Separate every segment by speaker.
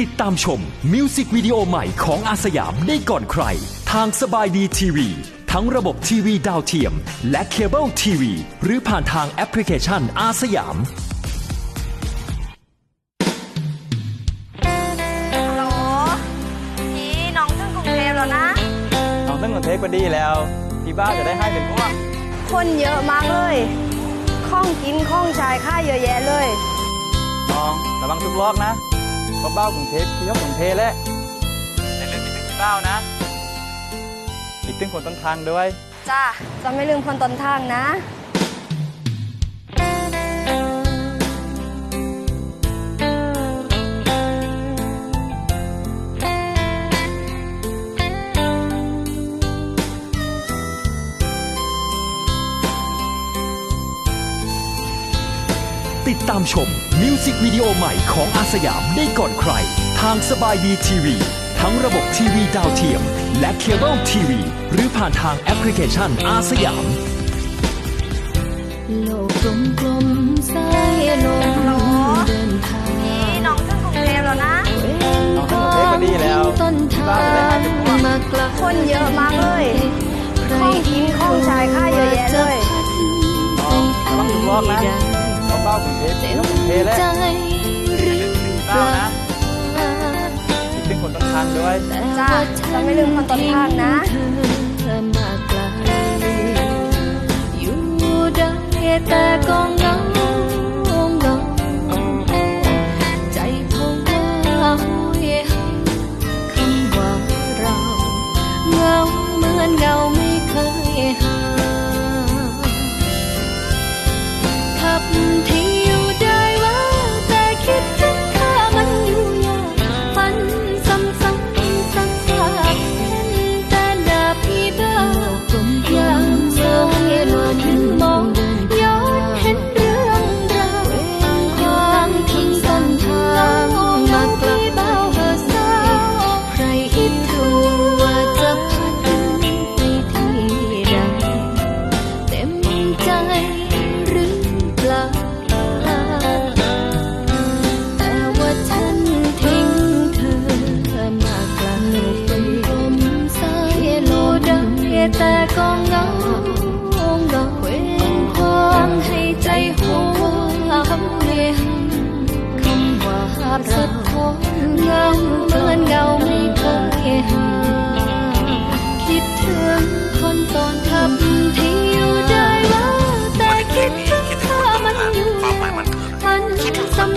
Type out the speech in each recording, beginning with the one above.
Speaker 1: ติดตามชมมิวสิกวิดีโอใหม่ของอาสยามได้ก่อนใคร ทางสบายดีทีวี ทั้งระบบทีวีดาวเทียม และเคเบิลทีวี หรือผ่านทางแอปพลิเคชันอาสยาม
Speaker 2: ฮัลโหลพี่น้องถึงกรุงเทพแล้วนะ
Speaker 3: น้องตั้งแต่เทคก็ดีแล้ว ที่บ้านจะได้ให้เป็นพวก
Speaker 2: คนเยอะมากเลยข้องกินข้องชายค่ายเยอะแยะเลย
Speaker 3: น้องระวังทุกลอกนะ เพราะเบ้ากรุงเทพที่ยกกรุงเทพแหละในเรื่องคิดถึงที่เบ้านะคิดถึงคนต้นทางด้วย
Speaker 2: จ้าจะไม่ลืมคนต้นทางนะ
Speaker 1: ติดตามชมมิวสิกวิดีโอใหม่ของอาสยามได้ก่อนใคร ทางสบายดีทีวีทั้งระบบทีวีดาวเทียม และเคเบิลทีวีหรือผ่านทางแอปพลิเคชันอาสยาม
Speaker 4: โลกกลมกลมๆสายลม
Speaker 2: ฮัลโหล
Speaker 4: เดินทาง
Speaker 2: พี่น้องถึงกรุงเทพแล้วนะ
Speaker 3: น้องตั้งแต่เทคก็ดีแล้ว
Speaker 4: ต้น
Speaker 3: ที่
Speaker 4: ทา
Speaker 3: บ้านจะได้ให้
Speaker 4: ง
Speaker 3: เป็นพวก
Speaker 4: มากลาง
Speaker 2: คนเยอะมากเลย
Speaker 4: ใคร
Speaker 2: ข้องกินข้องชายค่ายเยอะแยะเลย
Speaker 3: น้องระวังทุกลอกนะ้ากรุงเทเทเทแหละ
Speaker 4: ใจหรือเปล่า
Speaker 3: นะคิดถึงคนต้นทางด้วย
Speaker 2: จ้าจะไม่ลืมคนต้นทางนะ
Speaker 4: แต่ก็เงา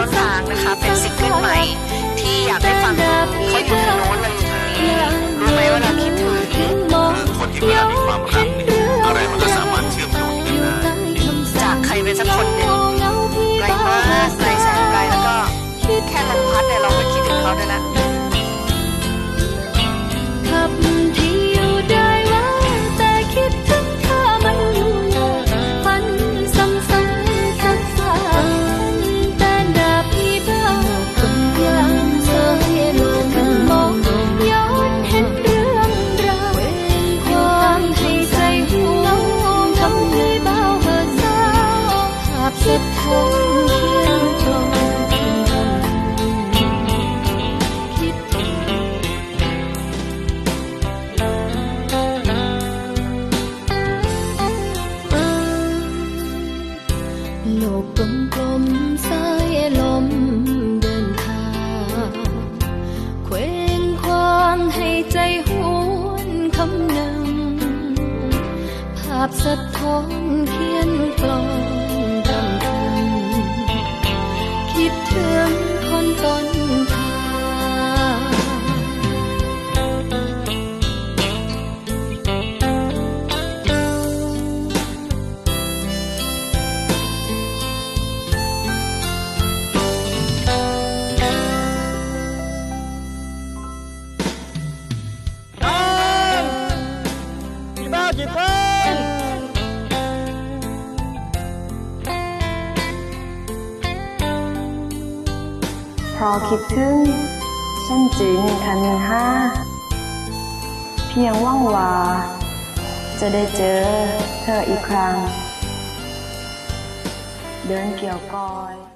Speaker 4: ต้นทางนะคะ
Speaker 5: เป็นซิงเกิลใหม่ที่อยากให้ฟังเขาอยู่ทางโน้นเราอยู่ทางนี้รู้ไหมว่าเราคิดถึง
Speaker 6: คนที่เวลามีควา
Speaker 5: ให้
Speaker 4: ใจหวนคำหนึ่ง ภาพสะท้อนเขียนกลอง
Speaker 2: พอคิดถึงฉันจึงทันห้า เพียงว่างว่าจะได้เจอเธออีกครั้ง เดินเกี่ยวกอย